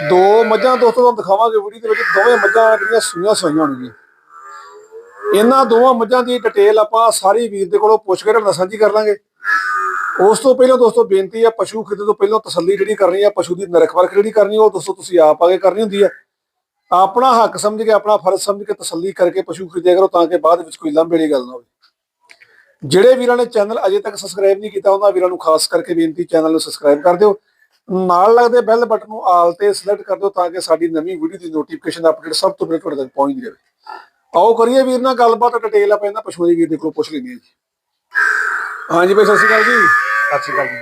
ਦੋ ਮੱਝਾਂ ਦੋਸਤੋ ਤੁਹਾਨੂੰ ਦਿਖਾਵਾਂਗੇ ਵੀਡੀਓ ਦੇ ਵਿੱਚ, ਦੋਵੇਂ ਮੱਝਾਂ ਜਿਹੜੀਆਂ ਸੂਈਆਂ ਸੂਈਆਂ ਹੋਣਗੀਆਂ। ਇਹਨਾਂ ਦੋਵਾਂ ਮੱਝਾਂ ਦੀ ਡਿਟੇਲ ਆਪਾਂ ਸਾਰੀ ਵੀਰ ਦੇ ਕੋਲੋਂ ਪੁੱਛ ਕੇ ਤੁਹਾਨੂੰ ਸਾਂਝੀ ਕਰ ਲਾਂਗੇ। ਉਸ ਤੋਂ ਪਹਿਲਾਂ ਦੋਸਤੋ ਬੇਨਤੀ ਆ, ਪਸ਼ੂ ਖਰੀਦਣ ਤੋਂ ਪਹਿਲਾਂ ਤਸੱਲੀ ਜਿਹੜੀ ਕਰਨੀ ਹੈ ਪਸ਼ੂ ਦੀ ਨਰਖ ਪਰਖ ਜਿਹੜੀ ਕਰਨੀ ਉਹ ਦੋਸਤੋ ਤੁਸੀਂ ਆਪ ਆਗੇ ਕਰਨੀ ਹੁੰਦੀ ਹੈ ਆਪਣਾ ਹੱਕ ਸਮਝ ਕੇ, ਆਪਣਾ ਫਰਜ਼ ਸਮਝ ਕੇ ਤਸੱਲੀ ਕਰਕੇ ਪਸ਼ੂ ਖਰੀਦਿਆ ਕਰੋ ਤਾਂ ਕਿ ਬਾਅਦ ਵਿੱਚ ਕੋਈ ਲੰਬੇ ਵਾਲੀ ਗੱਲ ਨਾ ਹੋਵੇ। ਜਿਹੜੇ ਵੀਰਾਂ ਨੇ ਚੈਨਲ ਅਜੇ ਤੱਕ ਸਬਸਕ੍ਰਾਈਬ ਨਹੀਂ ਕੀਤਾ, ਉਹਨਾਂ ਵੀਰਾਂ ਨੂੰ ਖਾਸ ਕਰਕੇ ਬੇਨਤੀ ਚੈਨਲ ਨੂੰ ਸਬਸਕ੍ਰਾਈਬ ਕਰ ਦਿਓ। ਨਾਲ ਲੱਗਦੇ ਬੈਲ ਬਟਨ ਨੂੰ ਆਲ ਤੇ ਸਿਲੈਕਟ ਕਰ ਦਿਓ ਤਾਂ ਕਿ ਸਾਡੀ ਨਵੀਂ ਵੀਡੀਓ ਦੀ ਨੋਟੀਫਿਕੇਸ਼ਨ ਅਪਡੇਟ ਸਭ ਤੋਂ ਪਹਿਲਾਂ ਤੁਹਾਡੇ ਤੱਕ ਪਹੁੰਚਦੀ ਰਹੇ। ਆਓ ਕਰੀਏ ਵੀਰ ਨਾਲ ਗੱਲਬਾਤ ਡਿਟੇਲ ਆਪਾਂ ਇਹਨਾਂ ਪਸ਼ੂਆਂ ਦੀ ਵੀਰ ਦੇ ਕੋਲ ਪੁੱਛ ਲੈਂਦੇ ਹਾਂ ਜੀ। ਹਾਂਜੀ ਭਾਈ ਸਤਿ ਸ਼੍ਰੀ ਅਕਾਲ ਜੀ। ਸਤਿ ਸ਼੍ਰੀ ਅਕਾਲ ਜੀ।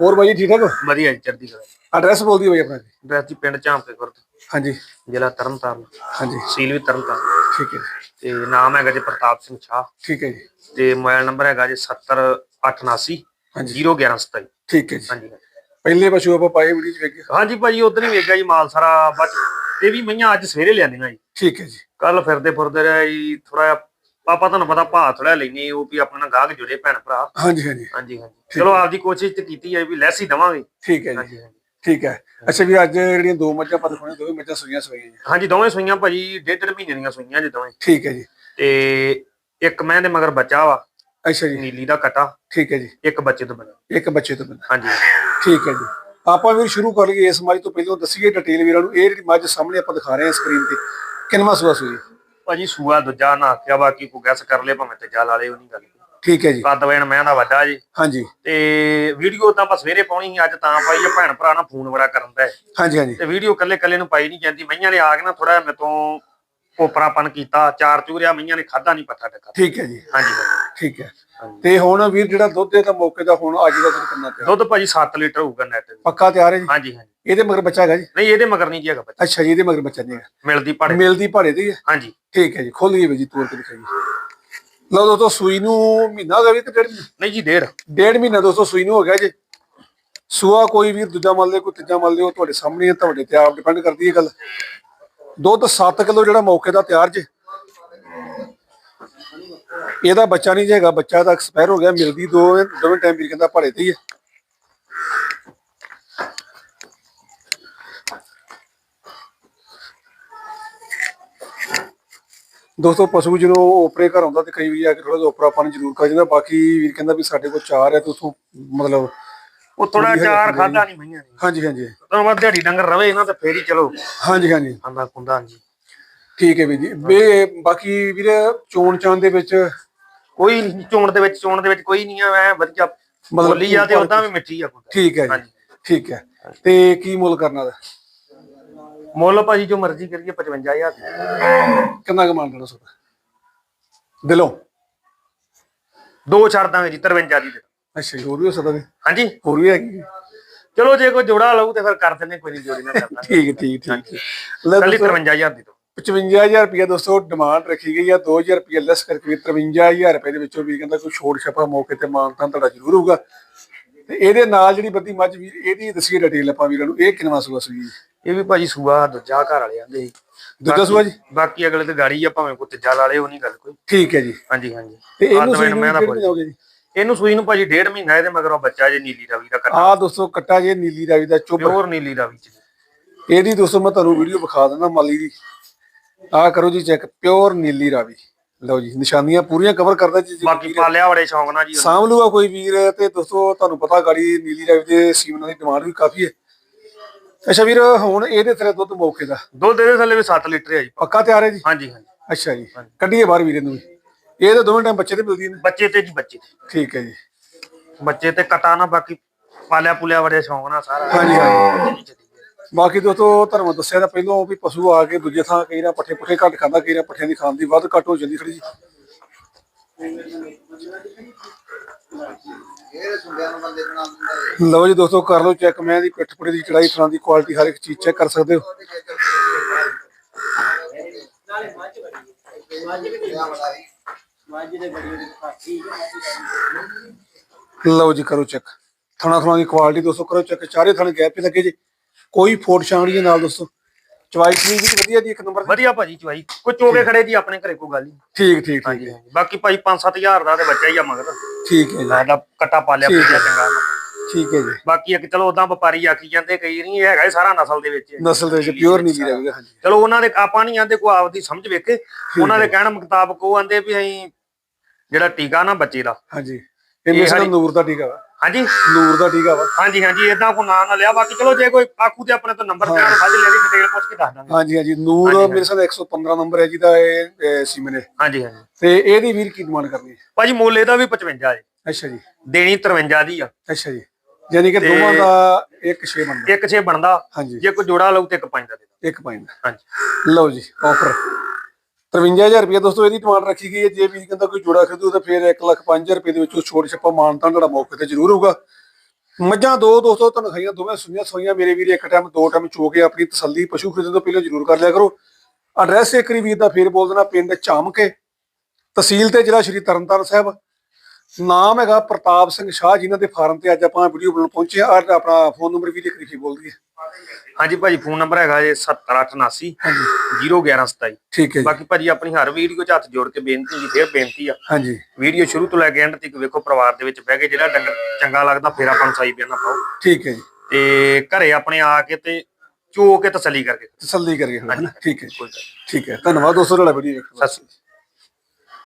ਹੋਰ ਜੀ ਠੀਕ ਠਾਕ ਹੋ? ਵਧੀਆ ਜੀ ਚੜ੍ਹਦੀ ਕਲਾ ਐਡਰੈਸ ਬੋਲ ਦਿਓ ਭਾਈ ਆਪਣਾ ਜੀ। ਡਰੈਸ ਜੀ ਪਿੰਡ ਝਾਂਪੇ ਖੁਰਦ ਹਾਂਜੀ। ਜ਼ਿਲ੍ਹਾ ਤਰਨਤਾਰਨ। ਹਾਂਜੀ। ਸੀਲ ਵੀ ਤਰਨਤਾਰਨ। ਠੀਕ ਹੈ ਤੇ ਨਾਮ ਹੈਗਾ ਜੀ ਪ੍ਰਤਾਪ ਸਿੰਘ ਸ਼ਾਹ। ਠੀਕ ਹੈ ਜੀ। ਤੇ ਮੋਬਾਈਲ ਨੰਬਰ ਹੈਗਾ ਜੀ 70879 ਹਾਂਜੀ। 01127 ਠੀਕ ਹੈ ਜੀ। ਹਾਂਜੀ। ਪਹਿਲੇ ਪਸ਼ੂ ਆਪਾਂ ਪਾਏ ਵੀਡੀਓ ਚ ਵੇਖੇ। ਹਾਂਜੀ ਭਾਜੀ ਉਧਰ ਹੀ ਵੇਖਿਆ ਜੀ ਮਾਲ ਸਾਰਾ ਬਸ ਇਹ ਵੀ ਮਈਆਂ ਅੱਜ ਸਵੇਰੇ ਲਿਆਂਦੀਆਂ ਜੀ। ਠੀਕ ਹੈ ਜੀ। ਕੱਲ ਫਿਰਦੇ ਫੁਰਦੇ ਰਹੇ ਜੀ ਥੋੜਾ ਪਾਪਾ ਤੁਹਾਨੂੰ ਪਤਾ ਭਾਅ ਥੋੜਾ ਲੈਨੇ ਉਹ ਵੀ ਆਪਣਾ ਗਾਹਕ ਜੁੜੇ ਭੈਣ ਭਰਾ। ਹਾਂਜੀ ਹਾਂਜੀ। ਹਾਂਜੀ ਹਾਂਜੀ। ਚਲੋ ਆਪਦੀ ਕੋਸ਼ਿਸ਼ ਤੇ ਕੀਤੀ ਹੈ ਵੀ ਲੈਸ ਹੀ ਦਵਾਂਗੇ। ਠੀਕ ਹੈ ਜੀ। ਠੀਕ ਹੈ। ਅੱਛਾ ਵੀ ਅੱਜ ਜਿਹੜੀਆਂ ਦੋ ਮੱਝਾਂ ਆਪਾਂ ਦਿਖਾਉਣੀਆਂ ਦੋਵੇਂ ਮੱਝਾਂ ਸੂਈਆਂ ਸੂਈਆਂ ਜੀ। ਹਾਂਜੀ ਦੋਵੇਂ ਸੂਈਆਂ ਭਾਜੀ ਡੇਢ ਡੇਢ ਮਹੀਨੇ ਦੀਆਂ ਸੂਈਆਂ ਜੀ ਦੋਵੇਂ। ਠੀਕ ਹੈ ਜੀ। ਤੇ ਇੱਕ ਮੈਂ ਦੇ ਮਗਰ ਬੱਚਾ ਵਾ। ਅੱਛਾ ਜੀ। ਨੀਲੀ ਦਾ ਕਟਾ। ਠੀਕ ਹੈ ਜੀ। ਇੱਕ ਬੱਚੇ ਤੋਂ ਬਣਾ ਇੱਕ ਬੱਚੇ ਤੋਂ ਬਿਨਾਂ। ਹਾਂਜੀ। ਠੀਕ ਹੈ ਜੀ। ਆਪਾਂ ਵੀ ਸ਼ੁਰੂ ਕਰ ਲਈਏ ਇਸ ਮੱਝ ਤੋਂ ਪਹਿਲਾਂ ਦੱਸੀਏ ਡਿਟੇਲ ਵੀਰਾਂ ਨੂੰ। ਇਹ ਜਿਹੜੀ ਮੱਝ ਸਾਹਮਣੇ ਆਪਾਂ ਦਿਖਾ ਰਹੇ ਹਾਂ ਸਕਰੀਨ ਤੇ। ਕਿੰਨਵਾਂ ਸੂਆ ਸੂਈ? ਭਾਜੀ ਸੂਆ ਦੂਜਾ ਨਾ ਆਖਿਆ ਬਾਕੀ ਕੋ ਗੈਸ ਕਰ ਲੇ ਭਾਵੇਂ ਤੇ ਜਾ ਲਾ ਲੇ ਉਹ ਨਹੀਂ ਗੱਲ। ਠੀਕ ਹੈ ਜੀ। ਕੱਦ ਵੈਣ ਮੈਂ ਦਾ ਵੱਡਾ ਜੀ। ਹਾਂਜੀ। ਤੇ ਵੀਡੀਓ ਤਾਂ ਆਪਾਂ ਸਵੇਰੇ ਪਾਉਣੀ ਸੀ ਅੱਜ ਤਾਂ ਪਾਈ ਆ ਭੈਣ ਭਰਾ ਨਾਲ ਫੋਨ ਬੜਾ ਕਰਨ ਦਾ ਹਾਂਜੀ ਹਾਂਜੀ। ਤੇ ਵੀਡੀਓ ਕੱਲੇ ਕੱਲੇ ਨੂੰ ਪਾਈ ਨਹੀਂ ਜਾਂਦੀ। ਮਈਆਂ ਨੇ ਆ ਕੇ ਨਾ ਥੋੜਾ ਮੇਰੇ ਤੋਂ ਕੋਪਰਾਪਨ ਕੀਤਾ ਚਾਰ ਚੂਰਿਆ ਮਈਆਂ ਨੇ ਖਾਦਾ ਨਹੀਂ ਪੱਠਾ ਟੱਕਾ। ਠੀਕ ਹੈ ਜੀ। ਹਾਂਜੀ। ਠੀਕ ਹੈ। ਤੇ ਹੁਣ ਵੀਰ ਜਿਹੜਾ ਦੁੱਧ ਦੇ ਮੌਕੇ ਦਾ ਹੁਣ ਅੱਜ ਦਾ ਦੁੱਧ ਕਿੰਨਾ ਪਿਆ ਦੁੱਧ ਭਾਜੀ 7 ਲੀਟਰ ਹੋਊਗਾ ਨੈਟ ਪੱਕਾ ਤਿਆਰ ਹੈ ਜੀ? ਹਾਂਜੀ ਹਾਂਜੀ। ਇਹਦੇ ਮਗਰ ਬੱਚਾ ਹੈਗਾ ਜੀ? ਨਹੀਂ ਇਹਦੇ ਮਗਰ ਨਹੀਂ ਜੀ ਹੈਗਾ ਬੱਚਾ। ਅੱਛਾ ਜੀ ਇਹਦੇ ਮਗਰ ਬੱਚਾ ਨਹੀਂ ਹੈਗਾ। ਮਿਲਦੀ ਪੜੇ ਮਿਲਦੀ ਭਾੜੇ ਦੀ ਹੈ ਹਾਂਜੀ। ਠੀਕ ਹੈ ਜੀ ਖੋਲੀਏ ਵੀ ਜੀ ਤੋੜ ਕੇ ਦਿਖਾਈਏ। ਲਓ ਦੋਸਤੋ ਸੂਈ ਨੂੰ ਮਹੀਨਾ ਹੋ ਗਿਆ ਵੀ ਕਿ ਡੇਢ ਨਹੀਂ ਜੀ ਡੇਢ। ਡੇਢ ਮਹੀਨਾ ਦੋਸਤੋ ਸੂਈ ਨੂੰ ਹੋ ਗਿਆ ਜੀ। ਸੂਆ ਕੋਈ ਵੀ ਦੂਜਾ ਮੰਨ ਲਿਓ ਕੋਈ ਤੀਜਾ ਮੰਨ ਲਿਓ ਤੁਹਾਡੇ ਸਾਹਮਣੇ ਤੁਹਾਡੇ ਤੇ ਆਪ ਡਿਪੈਂਡ ਕਰਦੀ ਹੈ ਗੱਲ। ਦੁੱਧ 7 ਕਿਲੋ ਜਿਹੜਾ ਮੌਕੇ ਦਾ ਤਿਆਰ ਜੇ। ਇਹਦਾ ਬੱਚਾ ਨਹੀਂ ਜੇਗਾ ਬੱਚਾ ਤਾਂ ਐਕਸਪਾਇਰ ਹੋ ਗਿਆ ਮਿਲਦੀ ਦੋ ਦੋਵੇਂ ਟਾਈਮ ਵੀ ਕਹਿੰਦਾ ਭਾੜੇ ਤੇ ਹੀ ਹੈ। ਦੋਸਤੋ ਪਸ਼ੂ ਜਦੋਂ ਓਪਰੇ ਘਰ ਆਉਂਦਾ ਤੇ ਕਈ ਵਾਰੀ ਆ ਕੇ ਥੋੜਾ ਜਿਹਾ ਓਪਰਾਪਨ ਜ਼ਰੂਰ ਕਰ ਜਾਂਦਾ ਬਾਕੀ ਵੀਰ ਕਹਿੰਦਾ ਵੀ ਸਾਡੇ ਕੋਲ ਚਾਰ ਹੈ ਤੇ ਉਥੋਂ ਮਤਲਬ ਉਹ ਥੋੜਾ ਚਾਰ ਖਾਦਾ ਨਹੀਂ ਮਈਆਂ ਨੇ। ਹਾਂਜੀ ਹਾਂਜੀ। ਤੁਹਾਨੂੰ ਬਾਅਦ ਦਿਹਾੜੀ ਡੰਗਰ ਰਵੇ ਇਹਨਾਂ ਤੇ ਫੇਰ ਹੀ ਚਲੋ ਹਾਂਜੀ ਹਾਂਜੀ। ਆਂਦਾ ਖੁੰਦਾ ਹਾਂਜੀ। ਠੀਕ ਹੈ ਵੀਰ ਜੀ। ਬੇ ਬਾਕੀ ਵੀਰ ਚੋਣ ਚਾਣ ਦੇ ਵਿੱਚ ਕੋਈ ਚੋਣ ਦੇ ਵਿੱਚ ਚੋਣ ਦੇ ਵਿੱਚ ਕੋਈ ਨਹੀਂ ਆ ਐ ਵਧੀਆ ਬੋਲੀ ਆ ਤੇ ਉਦਾਂ ਵੀ ਮਿੱਠੀ ਆ ਖੁੰਦਾ ਠੀਕ ਹੈ ਜੀ। ਠੀਕ ਹੈ। ਤੇ ਕੀ ਮੁੱਲ ਕਰਨਾ ਦਾ? ਮੁੱਲ ਭਾਜੀ ਜੋ ਮਰਜ਼ੀ ਕਰੀਏ 55000 ਕਿੰਨਾ ਕੁ ਮੰਨ ਲੈਣਾ ਸੋਦਾ ਦਿਲੋਂ? ਦੋ ਛੱਡ ਦਾਂਗੇ ਜੀ 53 ਦੀ। ਅੱਛਾ ਜੀ, ਹੋਰ ਵੀ ਹੋ ਸਕਦਾ ਹਾਂਜੀ। ਹੋਰ ਵੀ ਹੈਗੀ। ਚਲੋ ਜੇ ਕੋਈ ਜੋੜਾ ਲਊ ਤੇ ਫਿਰ ਕਰ ਦਿੰਦੇ ਕੋਈ ਨਹੀਂ ਜੋੜੀ ਨਾ ਕਰਦਾ। ਠੀਕ ਠੀਕ ਠੀਕ। ਲੈ ਕੱਲੀ ਦੋਸਤੋ 53000 ਦੀ ਦੋ 55000 ਰੁਪਏ ਦੋਸਤੋ ਡਿਮਾਂਡ ਰੱਖੀ ਗਈ ਆ। 2000 ਰੁਪਏ ਲੈਸ ਕਰਕੇ 53000 ਰੁਪਏ ਦੇ ਵਿੱਚੋਂ ਵੀ ਕਹਿੰਦਾ ਕੋਈ ਛੋੜ ਛਪਾ ਮੌਕੇ ਤੇ ਮਾਨਤਾਂ ਤੁਹਾਡਾ ਜ਼ਰੂਰ ਹੋਊਗਾ। ਤੇ ਇਹਦੇ ਨਾਲ ਜਿਹੜੀ ਬੱਦੀ ਮੱਝ ਵੀਰ ਇਹਦੀ ਦੱਸੀਏ ਡਿਟੇਲ ਆਪਾਂ ਵੀਰਾਂ ਨੂੰ ਇਹ ਕਿੰਨਾ ਸੂਆ ਸੂਈ ਇਹ ਵੀ ਭਾਜੀ ਸੂਆ ਦੂਜਾ ਘਰ ਵਾਲੇ ਆਂਦੇ ਸੀ। ਦੂਜਾ ਸੂਆ ਜੀ? ਬਾਕੀ ਅਗਲੇ ਤੇ ਗਾੜੀ ਆ ਭਾਵੇਂ ਕੋਈ ਤੀਜਾ ਲਾ ਲੇ ਉਹ ਨਹੀਂ ਗੱਲ ਕੋਈ। ਠੀਕ ਹੈ ਜੀ। ਹਾਂਜੀ ਹਾਂਜੀ। ਤੇ ਇਹਨੂੰ ਸੂਈ ਨੂੰ ਬੋਲੀ। ਜਾਓਗੇ ਜੀ? ਇਹਨੂੰ ਸੂਈ ਨੂੰ ਭਾਜੀ ਡੇਢ ਮਹੀਨਾ ਇਹਦੇ ਮਗਰੋਂ ਬੱਚਾ ਜੇ ਨੀਲੀ ਰਵੀ ਦਾ ਕੱਟਾ। ਆਹ ਦੋਸਤੋ ਕੱਟਾ ਜੇ ਨੀਲੀ ਰਾਵੀ ਦਾ ਚੁੱਪ ਪਿਓਰ ਨੀਲੀ ਰਵੀ ਚ ਇਹਦੀ ਦੋਸਤੋ ਮੈਂ ਤੁਹਾਨੂੰ ਵੀਡੀਓ ਵਿਖਾ ਦਿੰਦਾ ਮਾਲੀ ਦੀ। ਆਹ ਕਰੋ ਜੀ ਚੈੱਕ ਪਿਓਰ ਨੀਲੀ ਰਾਵੀ। ਲਓ ਜੀ ਨਿਸ਼ਾਨੀਆਂ ਪੂਰੀਆਂ ਕਵਰ ਕਰਦਾ ਜੀ ਜੀ ਬਾਕੀ ਪਾਲਿਆ ਬੜੇ ਸ਼ੌਂਕ ਨਾਲ ਜੀ ਸਾਂਭ ਲੂਗਾ ਕੋਈ ਵੀਰ ਤੇ ਦੋਸਤੋ ਤੁਹਾਨੂੰ ਪਤਾ ਗਾੜੀ ਨੀਲੀ ਰਾਵੀ ਦੇ ਸੀਮਨਾਂ ਦੀ ਡਿਮਾਂਡ ਵੀ ਕਾਫੀ ਹੈ। ਅੱਛਾ ਵੀਰ ਹੁਣ ਇਹਦੇ ਥਲੇ ਦੁੱਧ ਮੌਕੇ ਦਾ। ਦੁੱਧ ਇਹਦੇ ਥੱਲੇ ਵੀ 7 ਲੀਟਰ ਹੈ ਜੀ। ਪੱਕਾ ਤਿਆਰ ਹੈ ਜੀ? ਹਾਂਜੀ ਹਾਂਜੀ। ਅੱਛਾ ਜੀ। ਕੱਢੀਏ ਬਾਹਰ ਵੀਰੇ ਨੂੰ ਵੀ। ਇਹ ਤਾਂ ਦੋਵੇਂ ਟਾਈਮ ਬੱਚੇ ਤੇ ਮਿਲਦੀ ਨੇ। ਬੱਚੇ ਤੇ ਜੀ ਬੱਚੇ ਤੇ। ਠੀਕ ਹੈ ਜੀ। ਬੱਚੇ ਤੇ ਕਟਾ ਨਾ ਬਾਕੀ ਪਾਲਿਆ ਪੁਲਿਆ ਬੜੇ ਸ਼ੌਂਕ ਨਾਲ ਸਾਰਾ। ਹਾਂਜੀ, ਹਾਂਜੀ। ਬਾਕੀ ਦੋਸਤੋ ਧਰਮ ਦੱਸਿਆ ਤਾਂ ਪਹਿਲਾਂ ਵੀ ਪਸ਼ੂ ਆ ਕੇ ਦੂਜੇ ਥਾਂ ਕਈ ਨਾ ਪੱਠੇ ਪੁੱਠੇ ਘੱਟ ਖਾਂਦਾ, ਕਈ ਨਾ ਪੱਠਿਆਂ ਦੀ ਖਾਣ ਦੀ ਵੱਧ ਘੱਟ ਹੋ ਜਾਂਦੀ ਥੋੜੀ ਜੀ ਲਓ ਜੀ ਦੋਸਤੋ, ਕਰ ਲਓ ਚੈੱਕ ਮੈਂ ਦੀ ਪਿੱਠ ਪੁੜੇ ਦੀ ਚੜਾਈ ਥਾਂ ਦੀ ਕੁਆਲਿਟੀ ਹਰ ਇੱਕ ਚੀਜ਼ ਚੈੱਕ ਕਰ ਸਕਦੇ ਹੋ। ਨਾਲੇ ਮੱਝ ਬੜੀ ਮੱਝ ਵੀ ਮੱਝ ਦੇ ਬੜੀ ਉਹਦੀ ਖਾਸੀ ਲਓ ਜੀ, ਕਰੋ ਚੈੱਕ ਥਣਾ ਥਣਾ ਦੀ ਕੁਆਲਿਟੀ ਦੋਸਤੋ, ਕਰੋ ਚੈੱਕ ਚਾਰੇ ਥਣ ਗੈਪ 'ਚ ਲੱਗੇ ਜੀ। ਕੋਈ ਫੋਟ ਦੇ ਨਾਲ ਦੋਸਤੋ। ਚਵਾਈ ਚੀਜ਼ ਵੀ ਵਧੀਆ ਦੀ ਇੱਕ ਨੰਬਰ ਵਧੀਆ ਭਾਜੀ ਚਵਾਈ। ਕੋਈ ਚੋਗੇ ਖੜੇ ਜੀ ਆਪਣੇ ਘਰੇ ਕੋਈ ਗੱਲ ਨਹੀਂ। ਠੀਕ ਠੀਕ ਠੀਕ। ਬਾਕੀ ਭਾਈ 5-7000 ਦਾ ਤੇ ਬੱਚਾ ਹੀ ਆ ਮਗਰ। ਠੀਕ ਹੈ ਜੀ। ਸਾਡਾ ਕੱਟਾ ਪਾਲਿਆ ਹੈ। ਚੰਗਾ। ਠੀਕ ਹੈ ਜੀ। ਬਾਕੀ ਇੱਕ ਚਲੋ ਉਦਾਂ ਵਪਾਰੀ ਆਖੀ ਜਾਂਦੇ ਕਈ ਨਹੀਂ ਹੈਗਾ ਇਹ ਸਾਰਾ ਨਸਲ ਦੇ ਵਿੱਚ। ਹੈ। ਨਸਲ ਦੇ ਵਿੱਚ ਪਿਓਰ ਨਹੀਂ ਵੀਰੇ ਹਾਂਜੀ। ਚਲੋ ਉਹਨਾਂ ਦੇ ਆਪਾਂ ਨਹੀਂ ਆਂਦੇ ਕੋਈ ਆਪਦੀ ਸਮਝ ਵੇਖੇ। ਉਹਨਾਂ ਦੇ ਕਹਿਣ ਮੁਤਾਬਕ ਉਹ ਆਂਦੇ ਵੀ ਅਸੀਂ ਜਿਹੜਾ ਟੀਕਾ ਨਾ ਬੱਚੇ ਦਾ। ਹਾਂਜੀ। ਇਹ ਸਾਡੀ- ਨੂਰ ਦਾ ਟੀਕਾ ਵਾ। ਹਾਂਜੀ। ਨੂਰ ਦਾ ਟੀਕਾ ਵਾ। ਹਾਂਜੀ ਹਾਂਜੀ ਇਦਾਂ ਕੋ ਨਾਂ ਨਾ ਲਿਆ। ਬਾਕੀ ਚਲੋ ਜੇ ਕੋਈ ਆਖੂ ਤੇ ਆਪਣੇ ਤੋਂ ਨੰਬਰ ਤੇ ਹਾਂ। ਮੱਝ ਲੈ ਦੀ ਡਿਟੇਲ ਪੁੱਛ ਕੇ ਦੱਸ ਦਾਂਗੇ। ਹਾਂਜੀ ਹਾਂਜੀ ਨੂਰ। ਮੇਰੇ ਸਾਹ 115 ਨੰਬਰ ਹੈ ਜਿਹਦਾ ਇਹ ਇਹ ਸੀਮੇ ਨੇ ਹਾਂਜੀ ਹਾਂਜੀ। ਤੇ ਇਹਦੀ ਵੀਰ ਕੀ ਡਿਮਾਂਡ ਕਰਨੀ ਹੈ? ਭਾਜੀ ਮੋਲੇ ਦਾ ਵੀ 55 ਹੈ ਅੱਛਾ ਜੀ। ਦੇਣੀ 53 ਦੀ ਆ। ਅੱਛਾ ਜੀ। ਯਾਨੀ ਕਿ ਦੋਵਾਂ ਦਾ ਇੱਕ 6 ਬੰਦਾ ਇੱਕ 6 ਬਣਦਾ। ਜੇ ਕੋਈ ਜੋੜਾ ਲਊ ਤੇ ਇੱਕ 5 ਦਾ ਦੇ ਇੱਕ ਪੁਆਇੰਟ ਹਾਂਜੀ। ਲਓ ਜੀ ਆਫਰ 53000 ਰੁਪਏ ਦੋਸਤੋ, ਇਹਦੀ ਡਿਮਾਂਡ ਰੱਖੀ ਗਈ ਹੈ। ਜੇ ਵੀਰ ਕਹਿੰਦਾ ਕੋਈ ਜੋੜਾ ਖਰੀਦੂ, ਤਾਂ ਫਿਰ 1 ਲੱਖ 5000 ਰੁਪਏ ਦੇ ਵਿੱਚੋਂ ਛੋਟ ਛੱਪਾ ਮਾਨਤਾਂ ਤੁਹਾਡਾ ਮੌਕੇ ਤੇ ਜ਼ਰੂਰ ਹੋਊਗਾ। ਮੱਝਾਂ ਦੋ ਦੋਸਤੋ ਤੁਹਾਨੂੰ ਖਾਈਆਂ ਦੋਵੇਂ ਸੁਈਆਂ ਸੋਈਆਂ। ਮੇਰੇ ਵੀਰ ਇੱਕ ਟਾਈਮ ਦੋ ਟਾਈਮ ਚੋ ਕੇ ਆਪਣੀ ਤਸੱਲੀ ਪਸ਼ੂ ਖਰੀਦਣ ਤੋਂ ਪਹਿਲਾਂ ਜ਼ਰੂਰ ਕਰ ਲਿਆ ਕਰੋ। ਐਡਰੈਸ ਇੱਕ ਵਾਰੀ ਵੀਰ ਦਾ, ਫੇਰ ਬੋਲ ਦੇਣਾ ਪਿੰਡ ਚਾਮਕੇ ਤਹਿਸੀਲ ਤੇ ਜ਼ਿਲ੍ਹਾ ਸ਼੍ਰੀ ਤਰਨਤਾਰਨ ਸਾਹਿਬ। ਨਾਮ ਹੈਗਾ ਪ੍ਰਤਾਪ ਸਿੰਘ ਸ਼ਾਹ ਜਿਨ੍ਹਾਂ ਦੇ ਫਾਰਮ ਤੇ ਅੱਜ ਆਪਾਂ ਵੀਡੀਓ ਬਣਾਉਣ ਪਹੁੰਚੇ ਆ ਆਪਣਾ ਫੋਨ ਨੰਬਰ ਵੀ ਇੱਕ ਵਾਰੀ ਬੋਲ ਦਈਏ ਹਾਂਜੀ ਭਾਜੀ ਫੋਨ ਨੰਬਰ ਹੈਗਾ ਜੇ 7888 ਹਾਂਜੀ। 01127 ਠੀਕ ਹੈ ਬਾਕੀ ਭਾਜੀ ਆਪਣੀ ਹਰ ਵੀਡੀਓ 'ਚ ਹੱਥ ਜੋੜ ਕੇ ਬੇਨਤੀ ਜੀ ਫੇਰ ਬੇਨਤੀ ਆ। ਹਾਂਜੀ। ਵੀਡੀਓ ਸ਼ੁਰੂ ਤੋਂ ਲੈ ਕੇ ਐਂਡ ਤੱਕ ਵੇਖੋ ਪਰਿਵਾਰ ਦੇ ਵਿੱਚ ਬਹਿ ਕੇ ਜਿਹੜਾ ਡੰਗਰ ਚੰਗਾ ਲੱਗਦਾ ਫੇਰ ਆਪਾਂ ਨੂੰ ਸਾਈ ਬਿਆਨਾ ਪਾਓ। ਠੀਕ ਹੈ ਜੀ। ਤੇ ਘਰੇ ਆਪਣੇ ਆ ਕੇ ਤੇ ਚੋ ਕੇ ਤਸੱਲੀ ਕਰਕੇ। ਤਸੱਲੀ। ਹਨਾ? ਠੀਕ ਹੈ। ਠੀਕ ਹੈ। ਧੰਨਵਾਦ ਦੋਸਤੋ ਤੁਹਾਡਾ ਵੀਡੀਓ ਸਤਿ ਸ਼੍ਰੀ ਵਾਸਤੇ।